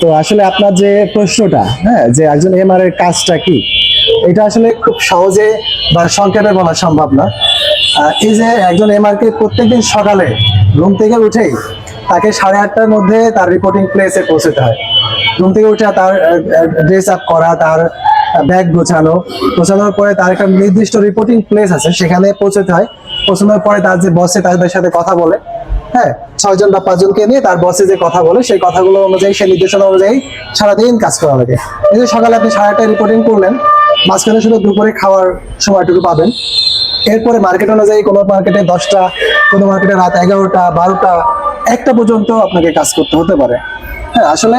তো আসলে আপনার যে প্রশ্নটা হ্যাঁ যে একজন এমআর এর কাজটা কি, এটা আসলে খুব সহজে বা সংক্ষেপে বলা সম্ভব না। এই যে একজন এমআর কে প্রত্যেকদিন সকালে ঘুম থেকে উঠেই তাকে সাড়ে আটটার মধ্যে তার রিপোর্টিং প্লেসে পৌঁছতে হয়। ঘুম থেকে উঠে তার ড্রেস আপ করা, তার ব্যাগ গোছানো, গোছানোর পরে তার একটা নির্দিষ্ট রিপোর্টিং প্লেস আছে, সেখানে পৌঁছতে হয়। পৌঁছানোর পরে তার যে বসে তাদের সাথে কথা বলে হ্যাঁ ছয়জন বা পাঁচজনকে নিয়ে তার বসে যে কথা বলে, সেই কথাগুলো অনুযায়ী, সেই নির্দেশনা অনুযায়ী সারাদিন কাজ করা লাগে। এই যে সকালে আপনি আটটায় রিপোর্টিং করলেন, মাঝখানে শুধু দুপুরে খাওয়ার সময়টুকু পাবেন। এরপরে মার্কেট অনুযায়ী কোনো মার্কেটে দশটা, কোনো মার্কেটে রাত এগারোটা, বারোটা, একটা পর্যন্ত আপনাকে কাজ করতে হতে পারে। হ্যাঁ আসলে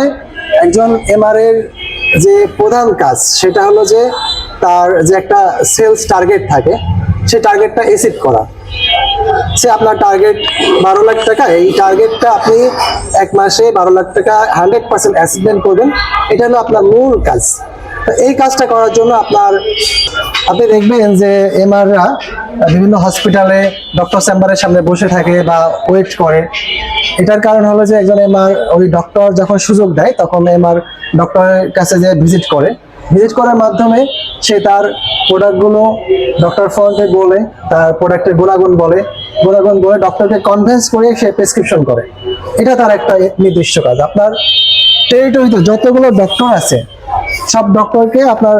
একজন এমআর এর যে প্রধান কাজ, সেটা হলো যে তার যে একটা সেলস টার্গেট থাকে, সেই টার্গেটটা এসিভ করা। সে আপনার টার্গেট বারো লাখ টাকা। এই টার্গেটটা আপনি এক মাসে বারো লাখ টাকা হান্ড্রেড পার্সেন্ট অ্যাচিভমেন্ট করবেন। এটা হলো আপনার মূল কাজ। এই কাজটা করার জন্য আপনার, আপনি দেখবেন যে এমআররা বিভিন্ন হসপিটালে ডক্টর চেম্বারের সামনে বসে থাকে বা ওয়েট করে। এটার কারণ হলো যে একজন এমআর ওই ডক্টর যখন সুযোগ দেয়, তখন এমআর ডক্টরের কাছে যে ভিজিট করে। ভিজিট করার মাধ্যমে সে তার প্রোডাক্টগুলো ডক্টর ফ্রন্টে বলে, তার প্রোডাক্টের গুণাগুণ বলে। গুণাগুণ বলে ডক্টরকে কনভিন্স করে সে প্রেসক্রিপশন করে। এটা তার একটা নির্দিষ্ট কাজ। আপনার টেরিটরিতে যতগুলো ডক্টর আছে, সব ডক্টরকে আপনার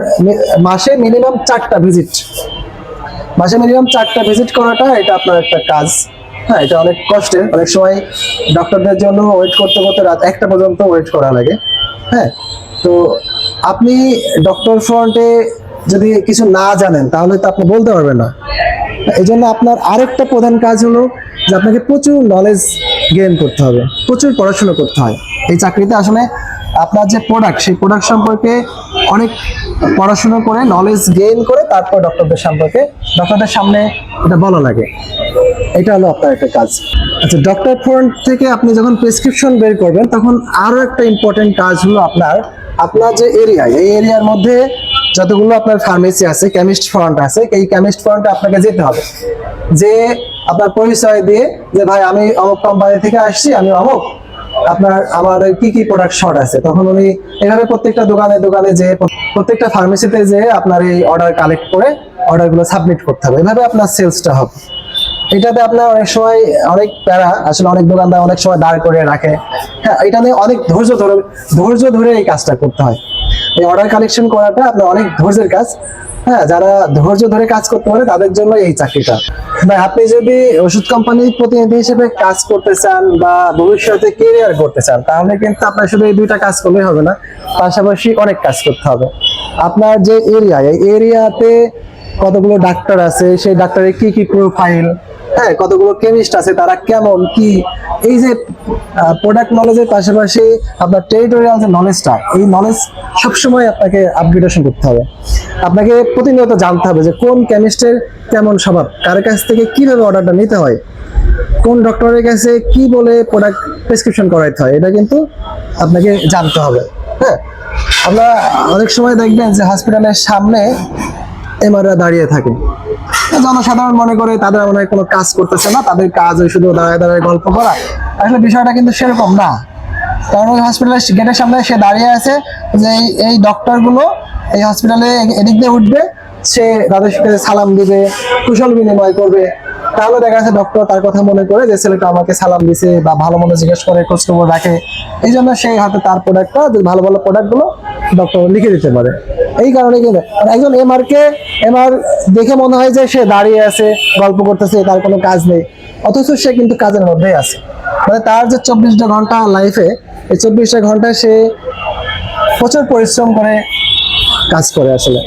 মাসে মিনিমাম চারটা ভিজিট মাসে মিনিমাম চারটা ভিজিট করাটা এটা আপনার একটা কাজ। হ্যাঁ এটা অনেক কষ্টের। অনেক সময় ডক্টরদের জন্য ওয়েট করতে করতে রাত একটা পর্যন্ত ওয়েট করা লাগে। হ্যাঁ তো আপনি ডক্টর ফ্রন্টে যদি কিছু না জানেন, তাহলে তো আপনি বলতে পারবেন না। এই জন্য আপনার আরেকটা প্রধান কাজ হলো যে আপনাকে প্রচুর নলেজ গেইন করতে হবে, প্রচুর পড়াশোনা করতে হয়। এই চাকরিতে আসলে আপনার যে প্রোডাক্ট সেই প্রোডাক্ট সম্পর্কে অনেক পড়াশোনা করে নলেজ গেইন করে তারপর ডক্টরদের সম্পর্কে ডক্টরদের সামনে এটা বলা লাগে। এটা হলো আপনার একটা কাজ। আচ্ছা ডক্টর ফ্রন্ট থেকে আপনি যখন প্রেসক্রিপশন বের করবেন, তখন আরও একটা ইম্পর্টেন্ট কাজ হলো আপনার আপনার যে এরিয়া এই এরিয়ার মধ্যে যতগুলো আপনার ফার্মেসি আছে কেমিস্ট ফ্রন্ট আছে, এই কেমিস্ট ফ্রন্টে আপনাকে যেতে হবে। যে আপনার পরিচয় দিয়ে যে, ভাই, আমি অমুক কোম্পানি থেকে আসছি, আমি অমুক। আপনার, আমার কি কি প্রোডাক্ট শর্ট আছে? তখন উনি এভাবে প্রত্যেকটা দোকানে দোকানে যে, প্রত্যেকটা ফার্মেসিতে যে আপনার এই অর্ডার কালেক্ট করে অর্ডারগুলো সাবমিট করতে হবে। এভাবে আপনার সেলসটা হবে। এটাতে আপনার অনেক সময় অনেক প্যারা, আসলে অনেক দোকানদার অনেক সময় দাঁড় করে রাখে। হ্যাঁ এটা নিয়ে অনেক ধৈর্য ধরে ধৈর্য ধরে এই কাজটা করতে হয়। এই অর্ডার কালেকশন করাটা আপনার অনেক ধৈর্যের কাজ। হ্যাঁ যারা ধৈর্য ধরে কাজ করতে পারে, তাদের জন্য এই চাকরিটা। ভাই, আপনি যদি ওষুধ কোম্পানির প্রতিনিধি হিসেবে কাজ করতে চান বা ভবিষ্যতে কেরিয়ার করতে চান, তাহলে কিন্তু আপনার শুধু এই দুইটা কাজ করলেই হবে না, পাশাপাশি অনেক কাজ করতে হবে। আপনার যে এরিয়া এই এরিয়াতে কতগুলো ডাক্তার আছে, সেই ডাক্তারের কি কি প্রোফাইল হ্যাঁ কতগুলো কেমিস্ট আছে, তারা কেমন, কি? এই যে প্রোডাক্ট নলেজের পাশাপাশি আপনার টেরিটোরিয়াল যে নলেজটা এই নলেজ সবসময় আপনাকে আপগ্রেডেশন করতে হবে। আপনাকে প্রতিনিয়ত জানতে হবে যে কোন কেমিস্টের কেমন স্বভাব, কার কাছ থেকে কীভাবে অর্ডারটা নিতে হয়, কোন ডক্টরের কাছে কি বলে প্রোডাক্ট প্রেসক্রিপশন করাইতে হয়, এটা কিন্তু আপনাকে জানতে হবে। হ্যাঁ আমরা অনেক সময় দেখবেন যে হসপিটালের সামনে এমআররা দাঁড়িয়ে থাকে। জনসাধারণ মনে করে তাদের মনে কোনো কাজ করতেছে না, তাদের কাজ ওই শুধু দাঁড়ায় দাঁড়ায় গল্প করা। আসলে বিষয়টা কিন্তু সেরকম না। কারণ ওই হসপিটালের গেটের সামনে সে দাঁড়িয়ে আছে যে এই- ডক্টরগুলো এই হসপিটালে এদিক দিয়ে উঠবে, সে তাদের সালাম দিবে, কুশল বিনিময় করবে। তাহলে দেখা যাচ্ছে ডক্টর তার কথা মনে করে যে ছেলেটা আমাকে সালাম দিছে বা ভালো মনে জিজ্ঞেস করে খোঁজ খবর রাখে। এই জন্য সেই হাতে তার প্রোডাক্টটা ভালো ভালো প্রোডাক্টগুলো ডক্টর লিখে দিতে পারে। এই কারণে কিন্তু আর একজন এমআর কে এমআর দেখে মনে হয় যে সে দাঁড়িয়ে আছে, গল্প করতেছে, তার কোনো কাজ নেই। অথচ সে কিন্তু কাজের মধ্যেই আছে। মানে তার যে চব্বিশটা ঘণ্টা লাইফে এই চব্বিশটা ঘণ্টা সে প্রচুর পরিশ্রম করে কাজ করে আসলে।